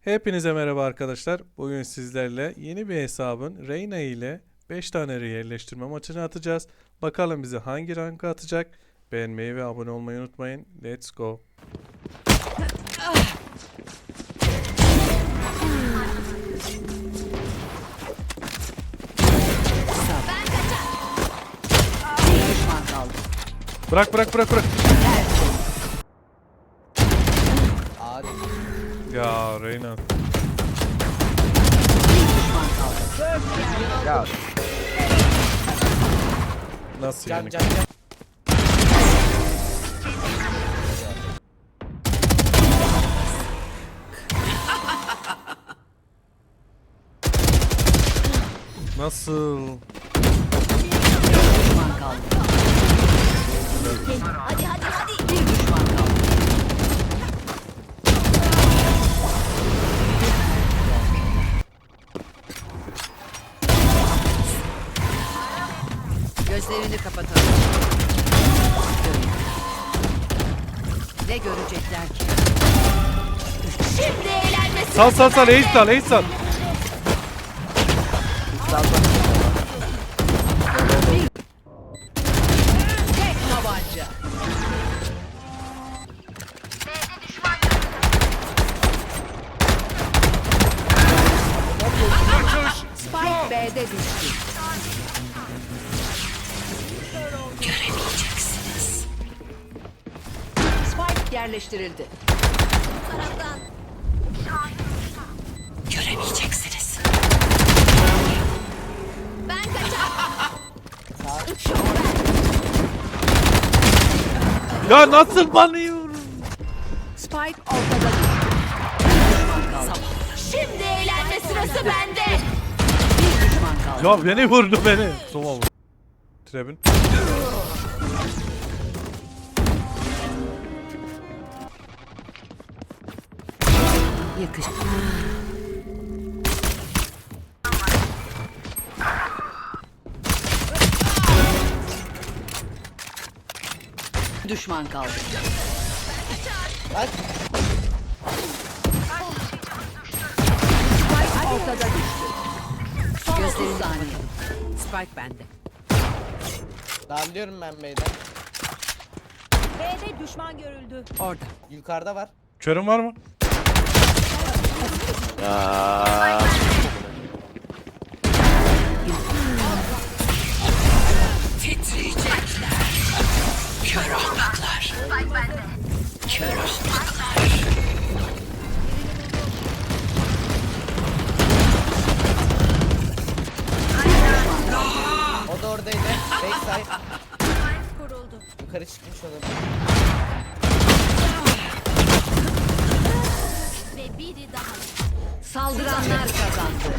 Hepinize merhaba arkadaşlar. Bugün sizlerle yeni bir hesabın Reyna ile 5 tane yerleştirme maçını atacağız. Bakalım bizi hangi ranka atacak. Beğenmeyi ve abone olmayı unutmayın. Let's go. Bırak bırak bırak bırak. Ya Reyna. Ya Nasıl can yani? can can. Nasıl? Hadi. Gözlerini kapatalım. Ne görecekler ki? Şimdi eğlenmesi. Sal sal sal ace sal ace sal. Yerleştirildi. Göremeyeceksiniz. Ben kaçar. Ya nasıl banıyor? Spike ortada düştü. Şimdi eğlenme sırası bende. Bir düşman kaldı. Ya beni vurdu beni. Sova vurdu. Trebin. Yakış. Düşman kaldı. Bak Spike ortada düştü. Gözlerin saniye. Spike bende. darlıyorum ben beyden. B'de düşman görüldü. Orada. Yukarıda var. Körün var mı? Kör ahmaklar. Kör ahmaklar. O da oradaydı. Backside. Yukarı çıkmış olur. Ve biri daha. Saldıranlar kazandı.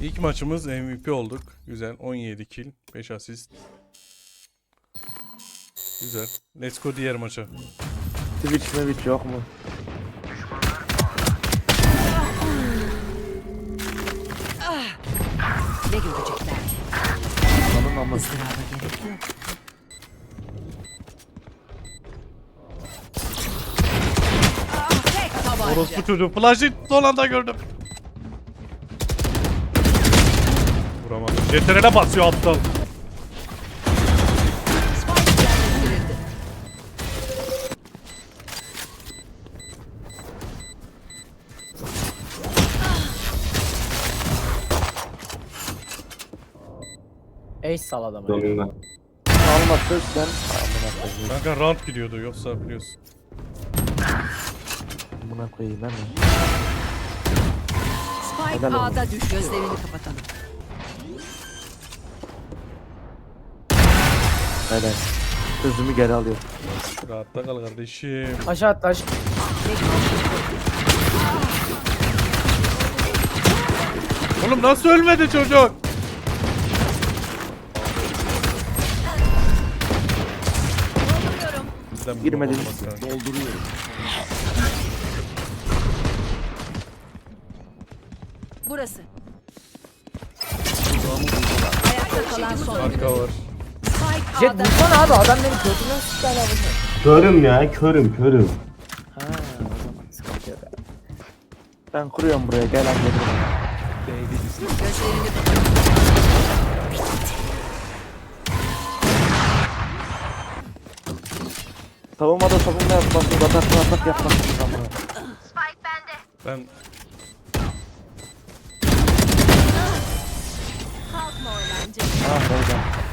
İlk maçımız MVP olduk. Güzel. 17 kill, 5 asist. Güzel. Let's go diğer maça. Twitch Twitch yok mu? Ne görecekler? Ananın ama Izdıraba gerek yok. Orospu çocuğu. Flash'ı son anda gördüm. Vuramadım. CTRL'e basıyor aptal. Ace sal adamı. almazsa sen amına koyayım. Kanka round gidiyordu yoksa biliyorsun. Amına koyayım ben mi? Spike Helal. A'da düş. Gözlerini kapatalım. Helal. Sözümü geri alıyorum. Rahatta kal kardeşim. Aşağı at taş. Ne görecekler? Oğlum nasıl ölmedi çocuk? Bizden bir Girmedi. baba olmaz kanka. Dolduruyorum. Burası. Ayakta kalan son. Arka var. Spike Jet A'da vursana abi adam beni götünden sıktı hala bunu. Körüm ya, körüm, körüm. Ha o zaman sıkıntı yok abi. Ben kuruyorum buraya gel kapat. Savunmada savunma yapmasın. Ataklı atak yapmasın. Ben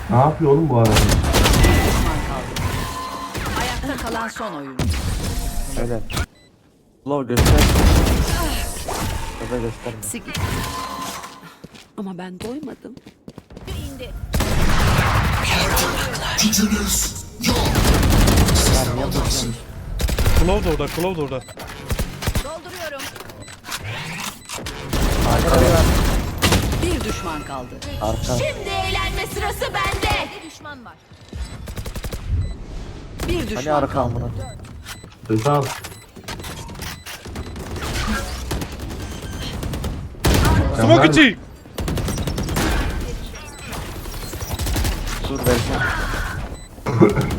Ne yapıyor oğlum bu arada? Ayakta kalan son oyuncu. Öyle. Slow göster. Da gösterme. Sigi. Ama ben doymadım. indi. Claw da orada, Claw da orada. Dolduruyorum. Bir düşman kaldı. Arka. Şimdi eğlenme sırası bende. Düşman var. Bir düşman Hani arka kaldı. amına. Hızal. Smoke içi! Dur versene.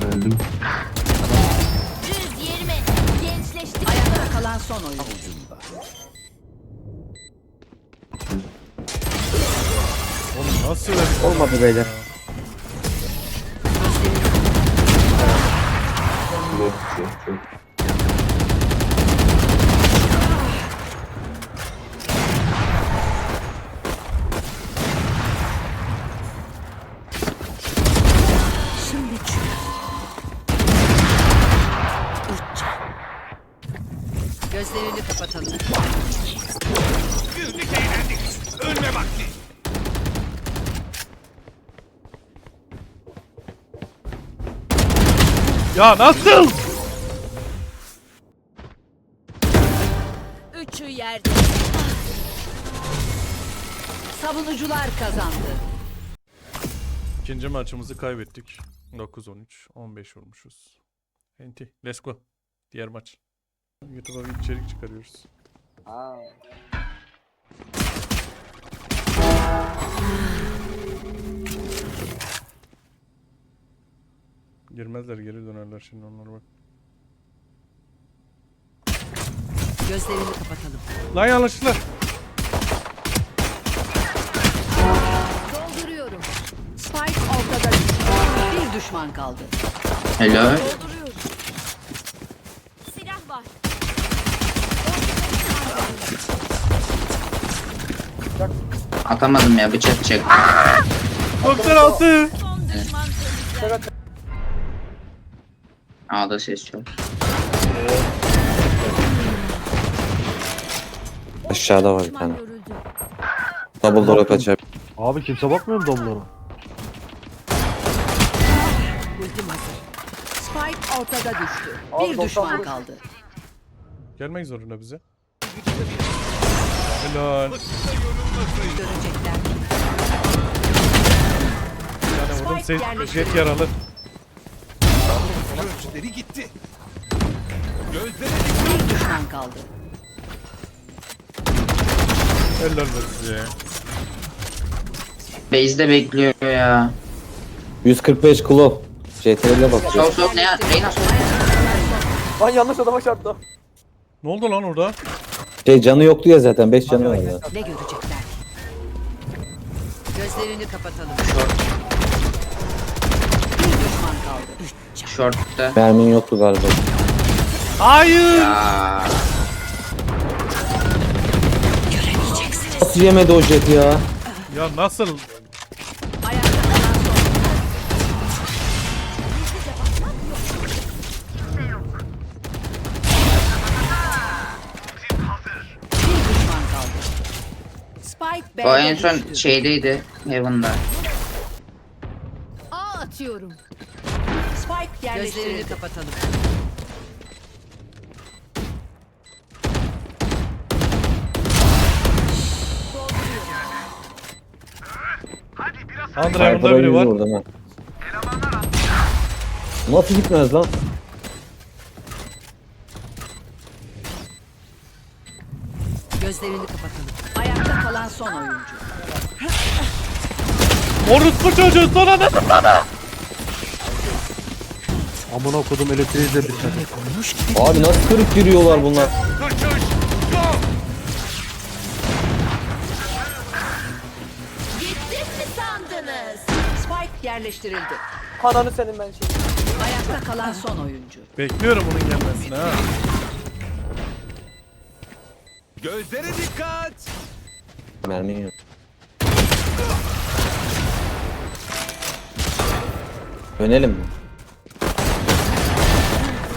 Öldüm. Düz yerime. Gençleştik. Ayakta kalan son oyuncu. Nasıl öyle? Olmadı beyler. Yok yok Ya nasıl? Üçü yerde. Savunucular kazandı. İkinci maçımızı kaybettik. 9-13, 15 olmuşuz. Enti, let's go. Diğer maç. YouTube'a bir içerik çıkarıyoruz. Girmezler geri dönerler şimdi onlara bak. Gözlerini kapatalım. Lan yanlışlıkla. Dolduruyorum. Spike ortada düştü. Bir düşman kaldı. Helal. Dolduruyorum. Silah var. Atamadım ya bıçak çek. 96. Son düşman. A'da ses çok. Aşağıda var bir tane. Double door'a kaçar. Abi kimse bakmıyor mu domlara? Ultim hazır. Spike ortada düştü. Bir düşman kaldı. Gelmek zorunda bize. Helal. Görecekler. Yani vurdum Spike se- yerleştirildi. Jet yaralı. Bir düşman kaldı. Helal be size. Base'de bekliyor ya. 145 kilo. CTRL'e bakıyor. Sol sol ne ya? Reyna sol. Lan yanlış adama çarptı. Ne oldu lan orada? Şey canı yoktu ya zaten 5 canı vardı. Ne görecekler? Gözlerini kapatalım. Bir düşman kaldı. Short'ta. Mermin yoktu galiba. Hayır. Ya. Nasıl yemedi o jet ya? Ya nasıl? O en son şeydeydi. Heaven'da. A atıyorum. Spike yerleştirildi. Gözlerini kapatalım. Andrew'da Sniper'a biri var. vurdum ha. Nasıl gitmez lan? Gözlerini kapatalım. Ayakta kalan son oyuncu. Orospu çocuğu son anda Amına kodum elektriği de bitmedi. Abi nasıl kırıp giriyorlar bunlar? Gittim mi sandınız? Spike yerleştirildi. Paranı senin ben şey. Ayakta kalan son oyuncu. Bekliyorum onun gelmesini ha. Gözlere dikkat. Mermi yok. Dönelim mi?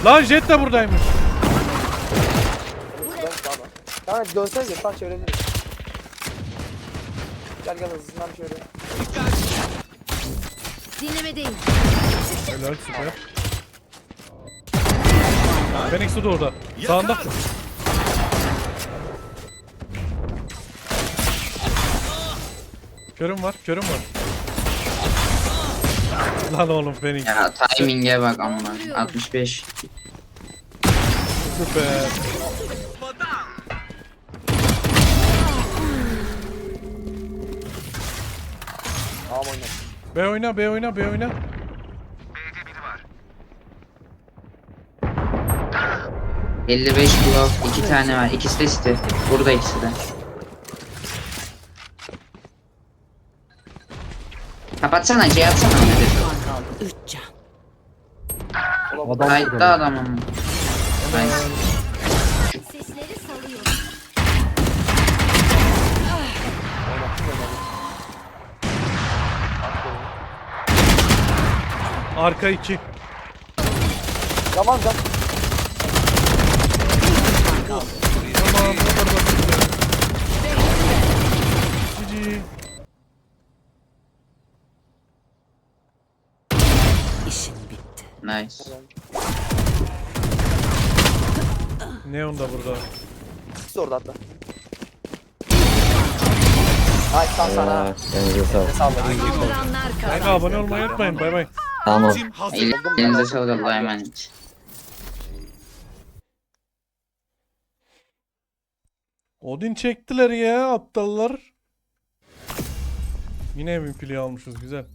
Lan jet de buradaymış. Dön sağdan. Kanka dönsene sağ çevirebiliriz. Gel gel hızlıdan şöyle. Dinlemedeyim. Helal süper. Phoenix de orada. Sağında. Körüm var, körüm var. Lan oğlum Phoenix. Ya timing'e bak amına. 65. Süper. Tamam oyna. B oyna, B oyna, B oyna. B'de 55 glove. 2 tane var. İkisi de site. Burada ikisi de. Kapatsana şey atsana. Kaldı. Üç can. Kayıtta adam ama. Nice. Sesleri salıyorum. Arka 2. Tamam can. Tamam, bu kadar basit ya. GG. İşin bitti. Nice. Neon da burada. İkisi orada hatta. Ay sağ sana. Elinize sağlık. Saldıranlar Kanka kazandı. abone olmayı unutmayın. Bay bay. Tamam. Elinize sağlık Allah'a emanet. Odin çektiler ya aptallar. Yine MVP almışız güzel.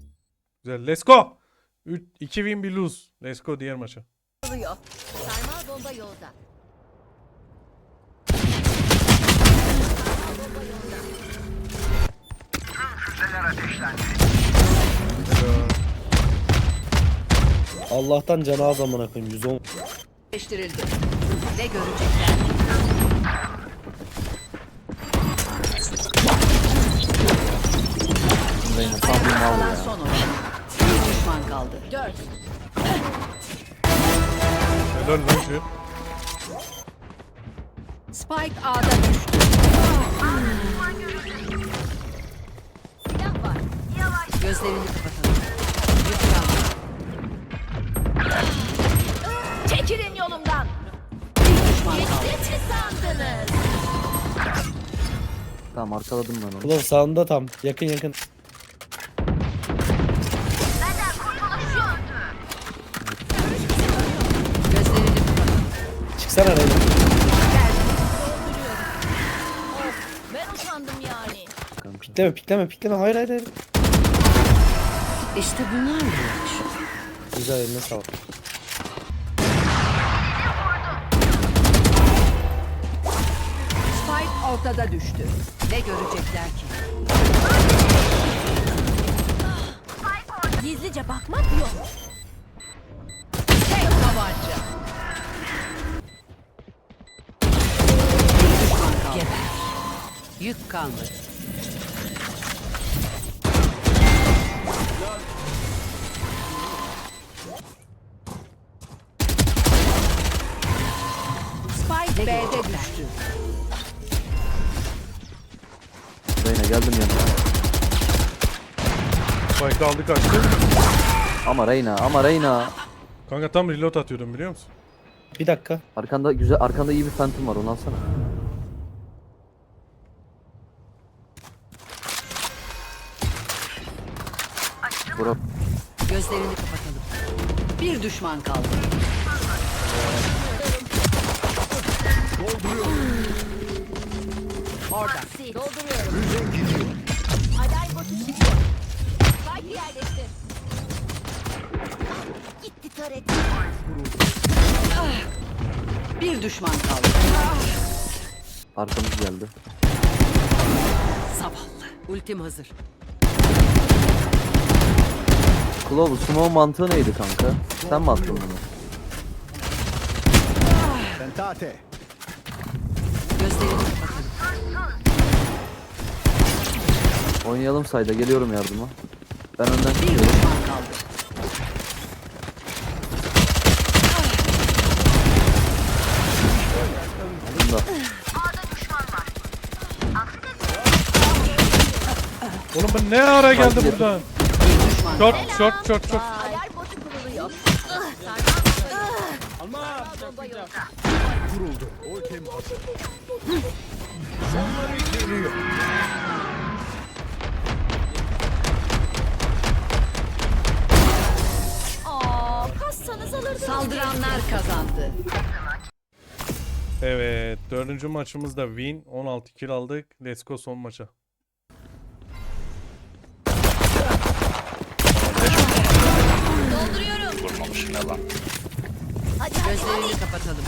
Güzel. Let's go. 3 2 win bir lose. Let's go diğer maça. Alıyor. Sarmal bomba yolda. Allah'tan canı az amına koyayım 110. Yerleştirildi. Ne görecekler? Ayakta kalan son oyuncu. Düşman kaldı. Dört. Helal lan şu. Spike A'da düştü. Silah var. Gözlerini kapatalım. Kaldı. Çekilin yolumdan. Bir düşman kaldı. Geçti mi sandınız? Tamam arkaladım ben onu. Ulan sağında tam. Yakın yakın. Çıksana Reyna. Ben utandım yani. Pikleme pikleme pikleme. Hayır hayır hayır. İşte bunlarla uğraşıyor. Güzel eline sağlık. Spike ortada düştü. Ne görecekler ki? Gizlice bakmak yok. Tek tabanca. Yük kalmadı. Spike B'de düştü. Reyna geldim yanına. Spike aldı kaçtı. Ama Reyna ama Reyna. Kanka tam reload atıyordum biliyor musun? Bir dakika. Arkanda güzel arkanda iyi bir phantom var onu alsana. Bura Gözlerini kapatalım. Bir düşman kaldı. Orada. Dolduruyorum. Alarm botu çıkıyor. Spike yerleştir. Gitti taret. Bir düşman kaldı. arkamız geldi. Zavallı. Ultim hazır. Kulağı bu smoke mantığı neydi kanka? Sen mi attın bunu? Tentate. Gözlerini. Oynayalım sayda geliyorum yardıma. Ben önden Bir çıkıyorum. düşman kaldı. Bunda. Oğlum ben ne ara geldi buradan? Short short short short. Alarm botu kuruluyor. Kuruldu. Aa, kassanız alırdınız. Saldıranlar kazandı. Evet dördüncü maçımızda win 16 kill aldık. Let's go son maça. Dolduruyorum. Vurmamışım yalan. Hadi hadi hadi. Gözlerini kapatalım.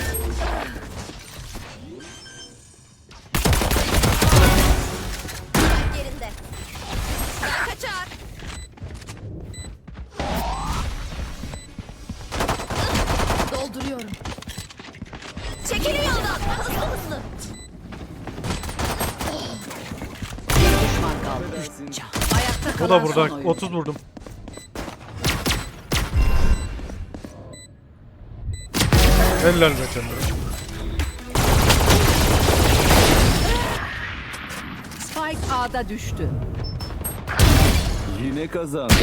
Yerinde. Kaçar. Dolduruyorum. Çekilin yoldan. Hızlı hızlı. Bir düşman kaldı. Ayakta Bu da son burada. oyuncu. 30 vurdum. Helal be Chandra. Spike A'da düştü. Yine kazandı.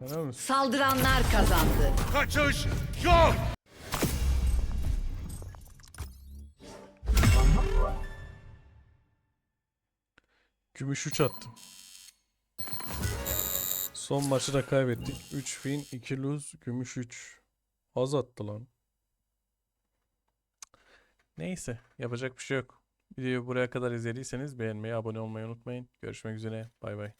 Helal. Saldıranlar kazandı. Kaçış yok. Gümüş 3 attım. Son maçı da kaybettik. 3 win, 2 lose, gümüş 3. Az attı lan. Neyse, yapacak bir şey yok. Videoyu buraya kadar izlediyseniz beğenmeyi, abone olmayı unutmayın. Görüşmek üzere. Bay bay.